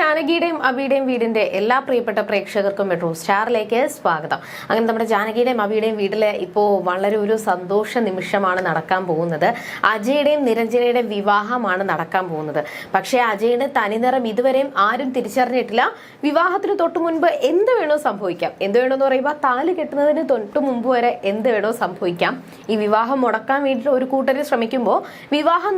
ജാനകിയുടെയും അബിയുടെയും വീടിന്റെ എല്ലാ പ്രിയപ്പെട്ട പ്രേക്ഷകർക്കും മെട്രോ സ്റ്റാറിലേക്ക് സ്വാഗതം. അങ്ങനെ നമ്മുടെ ജാനകിയുടെയും അബിയുടെയും വീട്ടിലെ ഇപ്പോൾ വളരെ ഒരു സന്തോഷ നിമിഷമാണ് നടക്കാൻ പോകുന്നത്. അജയുടെയും നിരഞ്ജനയുടെയും വിവാഹമാണ് നടക്കാൻ പോകുന്നത്. പക്ഷേ അജയുടെ തനിനിറം ഇതുവരെയും ആരും തിരിച്ചറിഞ്ഞിട്ടില്ല. വിവാഹത്തിന് തൊട്ടു മുൻപ് എന്ത് വേണോ സംഭവിക്കാം. എന്ത് വേണോ എന്ന് പറയുമ്പോൾ താൽ കെട്ടുന്നതിന് തൊട്ടു മുമ്പ് വരെ എന്ത് വേണോ സംഭവിക്കാം. ഈ വിവാഹം മുടക്കാൻ വേണ്ടിയിട്ട് ഒരു കൂട്ടർ ശ്രമിക്കുമ്പോൾ വിവാഹം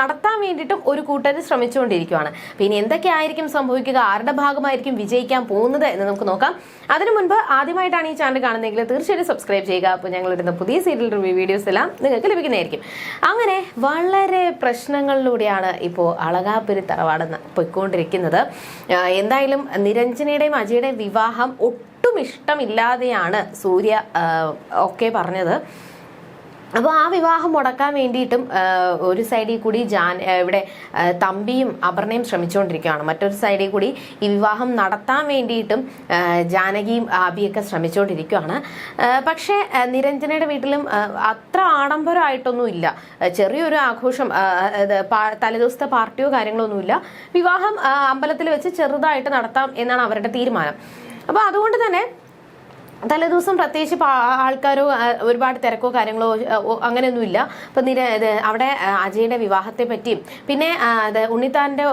നടത്താൻ വേണ്ടിയിട്ടും ഒരു കൂട്ടർ ശ്രമിച്ചുകൊണ്ടിരിക്കുകയാണ് പിന്നെ എന്തൊക്കെ ആയിരിക്കും സംഭവിക്കുക ആരുടെ ഭാഗമായിരിക്കും വിജയിക്കാൻ പോകുന്നത് എന്ന് നമുക്ക് നോക്കാം. അതിനു മുൻപ് ആദ്യമായിട്ടാണ് ഈ ചാനൽ കാണുന്നതെങ്കിൽ തീർച്ചയായിട്ടും സബ്സ്ക്രൈബ് ചെയ്യുക. അപ്പോൾ ഞങ്ങൾ ഇടുന്ന പുതിയ സീരിയൽ റിവ്യൂ വീഡിയോസ് എല്ലാം നിങ്ങൾക്ക് ലഭിക്കുന്നതായിരിക്കും. അങ്ങനെ വളരെ പ്രശ്നങ്ങളിലൂടെയാണ് ഇപ്പോൾ അളകാപ്പുരി തറവാട് പൊയ്ക്കൊണ്ടിരിക്കുന്നത്. എന്തായാലും നിരഞ്ജനയുടെയും അജയുടെയും വിവാഹം ഒട്ടും ഇഷ്ടമില്ലാതെയാണ് സൂര്യ ഒക്കെ പറഞ്ഞത്. അപ്പോൾ ആ വിവാഹം മുടക്കാൻ വേണ്ടിയിട്ടും ഒരു സൈഡിൽ കൂടി ജാൻ ഇവിടെ തമ്പിയും അപർണയും ശ്രമിച്ചുകൊണ്ടിരിക്കുകയാണ്. മറ്റൊരു സൈഡിൽ കൂടി ഈ വിവാഹം നടത്താൻ വേണ്ടിയിട്ടും ജാനകിയും ആബിയൊക്കെ ശ്രമിച്ചുകൊണ്ടിരിക്കുകയാണ്. പക്ഷേ നിരഞ്ജനയുടെ വീട്ടിലും അത്ര ആഡംബരമായിട്ടൊന്നും ഇല്ല. ചെറിയൊരു ആഘോഷം തലേദിവസത്തെ പാർട്ടിയോ കാര്യങ്ങളൊന്നുമില്ല വിവാഹം അമ്പലത്തിൽ വെച്ച് ചെറുതായിട്ട് നടത്താം എന്നാണ് അവരുടെ തീരുമാനം. അപ്പോൾ അതുകൊണ്ട് തന്നെ തലേദിവസം പ്രത്യേകിച്ച് ആൾക്കാരോ ഒരുപാട് തിരക്കോ കാര്യങ്ങളോ അങ്ങനെയൊന്നുമില്ല. അപ്പം നിര അവിടെ അജയുടെ വിവാഹത്തെ പറ്റിയും പിന്നെ ഉണ്ണിത്താന്റെ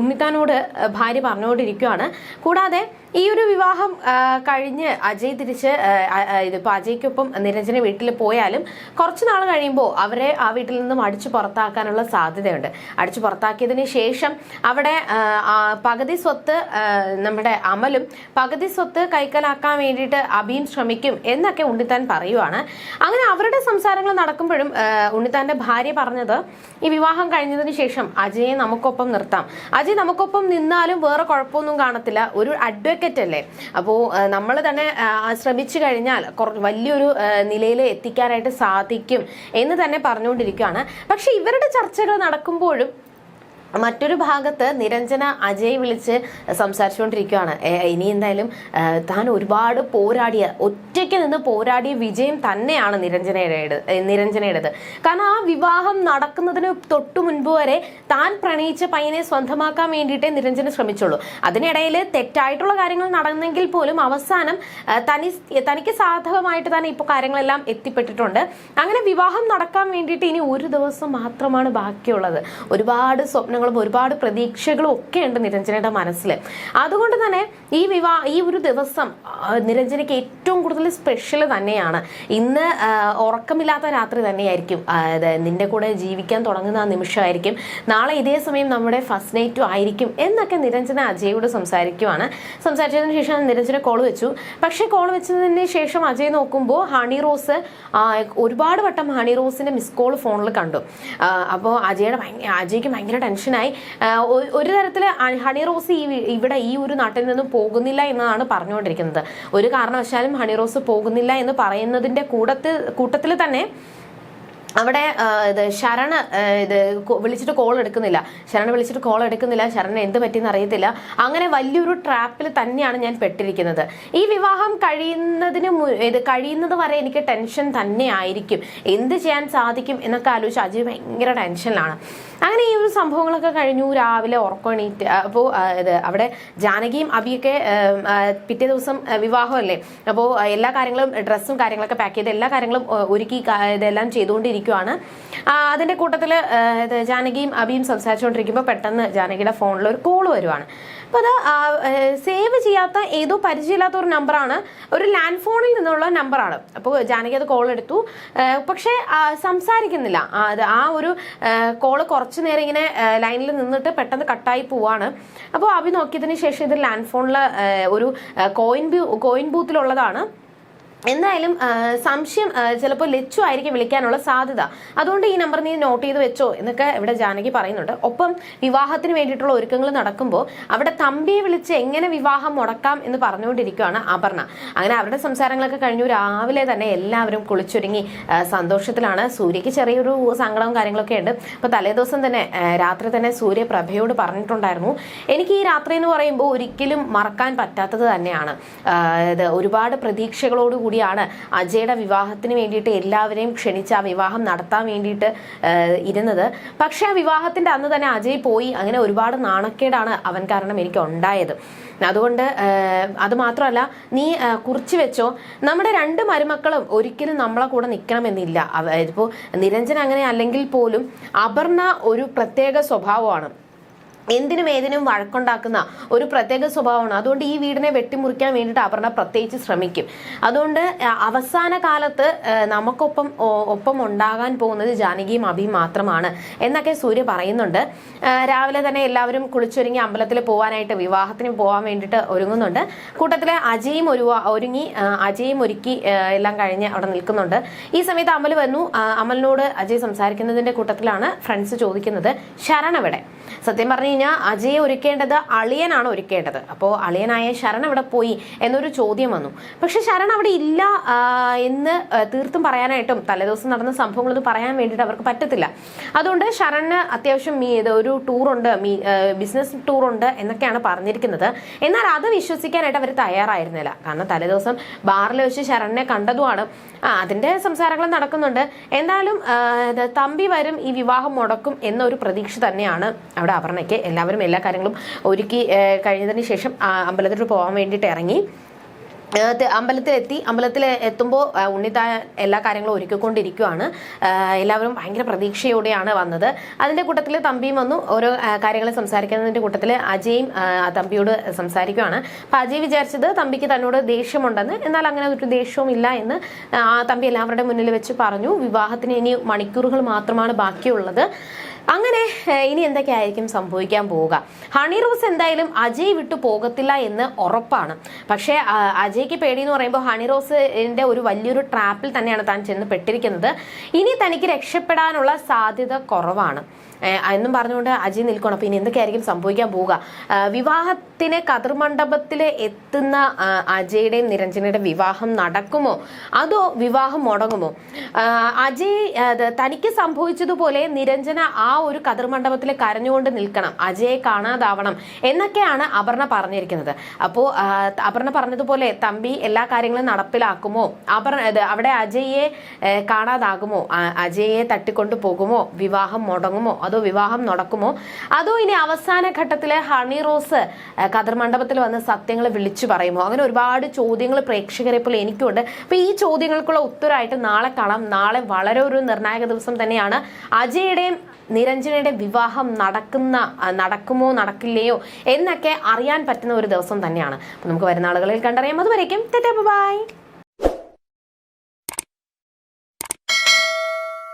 ഉണ്ണിത്താനോട് ഭാര്യ പറഞ്ഞുകൊണ്ടിരിക്കുകയാണ് കൂടാതെ ഈ ഒരു വിവാഹം കഴിഞ്ഞ് അജയ് തിരിച്ച് ഇതിപ്പോൾ അജയ്ക്കൊപ്പം നിരഞ്ജന വീട്ടിൽ പോയാലും കുറച്ച് നാൾ കഴിയുമ്പോൾ അവരെ ആ വീട്ടിൽ നിന്നും അടിച്ചു പുറത്താക്കാനുള്ള സാധ്യതയുണ്ട്. അടിച്ചു പുറത്താക്കിയതിന് ശേഷം അവിടെ പകുതി സ്വത്ത് നമ്മുടെ അമലും പകുതി സ്വത്ത് കൈക്കലാക്കാൻ വേണ്ടിയിട്ട് അബിയും ശ്രമിക്കും എന്നൊക്കെ ഉണ്ണിത്താൻ പറയുവാണ്. അങ്ങനെ അവരുടെ സംസാരങ്ങൾ നടക്കുമ്പോഴും ഉണ്ണിത്താന്റെ ഭാര്യ പറഞ്ഞത് ഈ വിവാഹം കഴിഞ്ഞതിന് ശേഷം അജയെ നമുക്കൊപ്പം നിർത്താം. അജയ് നമുക്കൊപ്പം നിന്നാലും വേറെ കുഴപ്പമൊന്നും കാണത്തില്ല. ഒരു അഡ്വക്കേറ്റ് അല്ലേ? അപ്പോൾ നമ്മൾ തന്നെ ശ്രമിച്ചു കഴിഞ്ഞാൽ വലിയൊരു നിലയിൽ എത്തിക്കാനായിട്ട് സാധിക്കും എന്ന് തന്നെ പറഞ്ഞുകൊണ്ടിരിക്കുകയാണ്. പക്ഷെ ഇവരുടെ ചർച്ചകൾ നടക്കുമ്പോഴും മറ്റൊരു ഭാഗത്ത് നിരഞ്ജന അജയ് വിളിച്ച് സംസാരിച്ചുകൊണ്ടിരിക്കുകയാണ്. ഇനി എന്തായാലും താൻ ഒരുപാട് പോരാടിയ ഒറ്റയ്ക്ക് നിന്ന് പോരാടിയ വിജയം തന്നെയാണ് നിരഞ്ജനയുടെ നിരഞ്ജനയുടേത്. കാരണം ആ വിവാഹം നടക്കുന്നതിന് തൊട്ടു മുൻപ് വരെ താൻ പ്രണയിച്ച പയ്യനെ സ്വന്തമാക്കാൻ വേണ്ടിയിട്ടേ നിരഞ്ജന ശ്രമിച്ചുള്ളൂ. അതിനിടയിൽ തെറ്റായിട്ടുള്ള കാര്യങ്ങൾ നടന്നെങ്കിൽ പോലും അവസാനം തനി തനിക്ക് സാധകമായിട്ട് തന്നെ ഇപ്പോൾ കാര്യങ്ങളെല്ലാം എത്തിപ്പെട്ടിട്ടുണ്ട്. അങ്ങനെ വിവാഹം നടക്കാൻ വേണ്ടിയിട്ട് ഇനി ഒരു ദിവസം മാത്രമാണ് ബാക്കിയുള്ളത്. ഒരുപാട് സ്വപ്നങ്ങളും ഒരുപാട് പ്രതീക്ഷകളും ഒക്കെ ഉണ്ട് നിരഞ്ജനയുടെ മനസ്സിൽ. അതുകൊണ്ട് തന്നെ ഈ വിവാഹ ഈ ഒരു ദിവസം നിരഞ്ജനയ്ക്ക് ഏറ്റവും കൂടുതൽ സ്പെഷ്യൽ തന്നെയാണ്. ഇന്ന് ഉറക്കമില്ലാത്ത രാത്രി തന്നെയായിരിക്കും. നിന്റെ കൂടെ ജീവിക്കാൻ തുടങ്ങുന്ന ആ നിമിഷമായിരിക്കും. നാളെ ഇതേ സമയം നമ്മുടെ ഫസ്റ്റ് നൈറ്റും ആയിരിക്കും എന്നൊക്കെ നിരഞ്ജന അജയോട് സംസാരിക്കുവാണ്. സംസാരിച്ചതിന് ശേഷം നിരഞ്ജന കോൾ വെച്ചു. പക്ഷേ കോൾ വെച്ചതിന് ശേഷം അജയ് നോക്കുമ്പോൾ ഹണി റോസ് ഒരുപാട് വട്ടം ഹണി റോസിന്റെ മിസ് കോൾ ഫോണിൽ കണ്ടു. അപ്പോൾ അജയുടെ അജയ്ക്ക് ഭയങ്കര ടെൻഷനായി ഒരു തരത്തിൽ ഹണി റോസ് ഇവിടെ ഈ ഒരു നാട്ടിൽ നിന്നും പോകുന്നില്ല എന്നാണ് പറഞ്ഞുകൊണ്ടിരിക്കുന്നത്. ഒരു കാരണവശാലും ഹണി റോസ് പോകുന്നില്ല എന്ന് പറയുന്നതിന്റെ കൂട്ടത്തിൽ കൂട്ടത്തിൽ തന്നെ അവിടെ ഇത് ശരണ ഇത് വിളിച്ചിട്ട് കോൾ എടുക്കുന്നില്ല. ശരണ വിളിച്ചിട്ട് കോൾ എടുക്കുന്നില്ല. ശരണ എന്ത് പറ്റിയെന്ന് അറിയത്തില്ല. അങ്ങനെ വലിയൊരു ട്രാപ്പിൽ തന്നെയാണ് ഞാൻ പെട്ടിരിക്കുന്നത്. ഈ വിവാഹം കഴിയുന്നതിന് ഇത് കഴിയുന്നത് വരെ എനിക്ക് ടെൻഷൻ തന്നെ ആയിരിക്കും എന്ത് ചെയ്യാൻ സാധിക്കും എന്നൊക്കെ ആലോചിച്ച് അജയ് ഭയങ്കര ടെൻഷനിലാണ് അങ്ങനെ ഈ ഒരു സംഭവങ്ങളൊക്കെ കഴിഞ്ഞു. രാവിലെ ഉറക്കണീറ്റ് അപ്പോൾ ഇത് അവിടെ ജാനകിയും അബിയൊക്കെ പിറ്റേ ദിവസം വിവാഹമല്ലേ? അപ്പോൾ എല്ലാ കാര്യങ്ങളും ഡ്രസ്സും കാര്യങ്ങളൊക്കെ പാക്ക് ചെയ്ത് എല്ലാ കാര്യങ്ങളും ഒരുക്കി ഇതെല്ലാം ചെയ്തുകൊണ്ടിരിക്കുവാണ്. അതിന്റെ കൂട്ടത്തിൽ ജാനകിയും അബിയും സംസാരിച്ചുകൊണ്ടിരിക്കുമ്പോൾ പെട്ടെന്ന് ജാനകിയുടെ ഫോണിൽ ഒരു കോൾ വരുവാണ്. അപ്പോൾ അത് സേവ് ചെയ്യാത്ത ഏതോ പരിചയമില്ലാത്ത ഒരു നമ്പറാണ്. ഒരു ലാൻഡ് ഫോണിൽ നിന്നുള്ള നമ്പറാണ്. അപ്പോൾ ജാനകി അത് കോൾ എടുത്തു പക്ഷേ സംസാരിക്കുന്നില്ല. അത് ആ ഒരു കോൾ കുറച്ച് നേരം ഇങ്ങനെ ലൈനിൽ നിന്നിട്ട് പെട്ടെന്ന് കട്ടായി പോവാണ്. അപ്പോൾ അഭി നോക്കിയതിന് ശേഷം ഇത് ലാൻഡ് ഫോണിൽ ഒരു കോയിൻ കോയിൻ ബൂത്തിലുള്ളതാണ് എന്തായാലും സംശയം ചിലപ്പോൾ ലച്ചു ആയിരിക്കും വിളിക്കാനുള്ള സാധ്യത. അതുകൊണ്ട് ഈ നമ്പർ നീ നോട്ട് ചെയ്ത് വെച്ചോ എന്നൊക്കെ ഇവിടെ ജാനകി പറയുന്നുണ്ട്. ഒപ്പം വിവാഹത്തിന് വേണ്ടിയിട്ടുള്ള ഒരുക്കങ്ങൾ നടക്കുമ്പോൾ അവിടെ തമ്പിയെ വിളിച്ച് എങ്ങനെ വിവാഹം മുടക്കാം എന്ന് പറഞ്ഞുകൊണ്ടിരിക്കുകയാണ് അപർണ. അങ്ങനെ അവരുടെ സംസാരങ്ങളൊക്കെ കഴിഞ്ഞു. രാവിലെ തന്നെ എല്ലാവരും കുളിച്ചൊരുങ്ങി. സന്തോഷത്തിലാണ്. സൂര്യക്ക് ചെറിയൊരു സങ്കടവും കാര്യങ്ങളൊക്കെ ഉണ്ട്. അപ്പോൾ തലേദിവസം തന്നെ രാത്രി തന്നെ സൂര്യ പ്രഭയോട് പറഞ്ഞിട്ടുണ്ടായിരുന്നു. എനിക്ക് ഈ രാത്രി എന്ന് പറയുമ്പോൾ ഒരിക്കലും മറക്കാൻ പറ്റാത്തത് തന്നെയാണ്. ഒരുപാട് പ്രതീക്ഷകളോട് കൂടിയാണ്. അജയുടെ വിവാഹത്തിന് വേണ്ടിയിട്ട് എല്ലാവരെയും ക്ഷണിച്ച് ആ വിവാഹം നടത്താൻ വേണ്ടിയിട്ട് ഇരുന്നത്. പക്ഷെ ആ വിവാഹത്തിന്റെ അന്ന് തന്നെ അജയ് പോയി. അങ്ങനെ ഒരുപാട് നാണക്കേടാണ് അവൻ കാരണം എനിക്ക് ഉണ്ടായത്. അതുകൊണ്ട് അത് മാത്രമല്ല നീ കുറിച്ച് വെച്ചോ. നമ്മുടെ രണ്ട് മരുമക്കളും ഒരിക്കലും നമ്മളെ കൂടെ നിൽക്കണമെന്നില്ല ഇപ്പോൾ നിരഞ്ജൻ അങ്ങനെ അല്ലെങ്കിൽ പോലും അപർണ ഒരു പ്രത്യേക സ്വഭാവമാണ്. എന്തിനും ഏതിനും വഴക്കുണ്ടാക്കുന്ന ഒരു പ്രത്യേക സ്വഭാവമാണ്. അതുകൊണ്ട് ഈ വീടിനെ വെട്ടിമുറിക്കാൻ വേണ്ടിയിട്ട് അപർണ പ്രത്യേകിച്ച് ശ്രമിക്കും. അതുകൊണ്ട് അവസാന കാലത്ത് നമുക്കൊപ്പം ഒപ്പം ഉണ്ടാകാൻ പോകുന്നത് ജാനകിയും അഭിയും മാത്രമാണ് എന്നൊക്കെ സൂര്യ പറയുന്നുണ്ട്. രാവിലെ തന്നെ എല്ലാവരും കുളിച്ചൊരുങ്ങി അമ്പലത്തിൽ പോകാനായിട്ട് വിവാഹത്തിന് പോകാൻ വേണ്ടിയിട്ട് ഒരുങ്ങുന്നുണ്ട്. കൂട്ടത്തിലെ അജയും ഒരു ഒരുങ്ങി അജയും ഒരുക്കി എല്ലാം കഴിഞ്ഞ് അവിടെ നിൽക്കുന്നുണ്ട്. ഈ സമയത്ത് അമൽ വന്നു. അമലിനോട് അജയ് സംസാരിക്കുന്നതിന്റെ കൂട്ടത്തിലാണ് ഫ്രണ്ട്സ് ചോദിക്കുന്നത് ശരണവിടെ സത്യം പറഞ്ഞു കഴിഞ്ഞാൽ അജയെ ഒരുക്കേണ്ടത് അളിയനാണ് ഒരുക്കേണ്ടത്. അപ്പോൾ അളിയനായ ശരൺ അവിടെ പോയി എന്നൊരു ചോദ്യം വന്നു. പക്ഷെ ശരൺ അവിടെ ഇല്ല എന്ന് തീർത്തും പറയാനായിട്ടും തലേദിവസം നടന്ന സംഭവങ്ങളൊന്നും പറയാൻ വേണ്ടിയിട്ട് അവർക്ക് പറ്റത്തില്ല. അതുകൊണ്ട് ശരണ് അത്യാവശ്യം ഒരു ടൂറുണ്ട് മീ ബിസിനസ് ടൂറുണ്ട് എന്നൊക്കെയാണ് പറഞ്ഞിരിക്കുന്നത്. എന്നാൽ അത് വിശ്വസിക്കാനായിട്ട് അവർ തയ്യാറായിരുന്നില്ല. കാരണം തലേദിവസം ബാറിൽ വെച്ച് ശരണിനെ കണ്ടതുമാണ്. ആ അതിന്റെ സംസാരങ്ങൾ നടക്കുന്നുണ്ട്. എന്തായാലും തമ്പി വരും ഈ വിവാഹം മുടക്കും എന്നൊരു പ്രതീക്ഷ തന്നെയാണ് അവിടെ അപർണയ്ക്ക് എല്ലാവരും എല്ലാ കാര്യങ്ങളും ഒരുക്കി കഴിഞ്ഞതിന് ശേഷം അമ്പലത്തിലോട്ട് പോകാൻ വേണ്ടിയിട്ട് ഇറങ്ങി. അമ്പലത്തിലെത്തി അമ്പലത്തിൽ എത്തുമ്പോൾ ഉണ്ണിത്താൻ എല്ലാ കാര്യങ്ങളും ഒരുക്കിക്കൊണ്ടിരിക്കുകയാണ് ആ, എല്ലാവരും ഭയങ്കര പ്രതീക്ഷയോടെയാണ് വന്നത്. അതിന്റെ കൂട്ടത്തിൽ തമ്പിയും വന്നു. ഓരോ കാര്യങ്ങൾ സംസാരിക്കുന്നതിന്റെ കൂട്ടത്തിൽ അജയും തമ്പിയോട് സംസാരിക്കുകയാണ് അപ്പം അജയ് വിചാരിച്ചത് തമ്പിക്ക് തന്നോട് ദേഷ്യമുണ്ടെന്ന്. എന്നാൽ അങ്ങനെ ഒരു ദേഷ്യവും ഇല്ല എന്ന് തമ്പി എല്ലാവരുടെ മുന്നിൽ വെച്ച് പറഞ്ഞു. വിവാഹത്തിന് ഇനി മണിക്കൂറുകൾ മാത്രമാണ് ബാക്കിയുള്ളത്. അങ്ങനെ ഇനി എന്തൊക്കെ ആയിരിക്കും സംഭവിക്കാൻ പോവുക? ഹണി റോസ് എന്തായാലും അജയ് വിട്ടു പോകത്തില്ല എന്ന് ഉറപ്പാണ്. പക്ഷേ അജയ്ക്ക് പേടി എന്ന് പറയുമ്പോൾ ഹണി റോസിന്റെ ഒരു വലിയൊരു ട്രാപ്പിൽ തന്നെയാണ് താൻ ചെന്ന് പെട്ടിരിക്കുന്നത്. ഇനി തനിക്ക് രക്ഷപ്പെടാനുള്ള സാധ്യത കുറവാണ്. എന്നും പറഞ്ഞുകൊണ്ട് അജയ് നിൽക്കണം ഇനി എന്തൊക്കെയായിരിക്കും സംഭവിക്കാൻ പോവുക? വിവാഹത്തിന് കതിർമണ്ഡപത്തിൽ എത്തുന്ന അജയുടെയും നിരഞ്ജനയുടെ വിവാഹം നടക്കുമോ? അതോ വിവാഹം മുടങ്ങുമോ? അജയ് തനിക്ക് സംഭവിച്ചതുപോലെ നിരഞ്ജന ആ ഒരു കതിർ മണ്ഡപത്തിൽ കരഞ്ഞുകൊണ്ട് നിൽക്കണം. അജയെ കാണാതാവണം എന്നൊക്കെയാണ് അപർണ പറഞ്ഞിരിക്കുന്നത്. അപ്പോൾ അപർണ പറഞ്ഞതുപോലെ തമ്പി എല്ലാ കാര്യങ്ങളും നടപ്പിലാക്കുമോ? അപർണ അവിടെ അജയെ കാണാതാകുമോ? ആ, അജയെ തട്ടിക്കൊണ്ടു പോകുമോ? വിവാഹം മുടങ്ങുമോ? അതോ വിവാഹം നടക്കുമോ? അതോ ഇനി അവസാന ഘട്ടത്തിലെ ഹണി റോസ് കതിർ മണ്ഡപത്തിൽ വന്ന് സത്യങ്ങൾ വിളിച്ചു പറയുമോ? അങ്ങനെ ഒരുപാട് ചോദ്യങ്ങൾ പ്രേക്ഷകരെ പോലെ എനിക്കുണ്ട്. അപ്പൊ ഈ ചോദ്യങ്ങൾക്കുള്ള ഉത്തരമായിട്ട് നാളെ കാണാം. നാളെ വളരെ ഒരു നിർണായക ദിവസം തന്നെയാണ്. അജയുടെയും നിരഞ്ജനയുടെ വിവാഹം നടക്കുന്ന നടക്കുമോ നടക്കില്ലയോ എന്നൊക്കെ അറിയാൻ പറ്റുന്ന ഒരു ദിവസം തന്നെയാണ്. നമുക്ക് വരുന്ന ആളുകളിൽ കണ്ടറിയാം. അതുവരേക്കും ബൈ.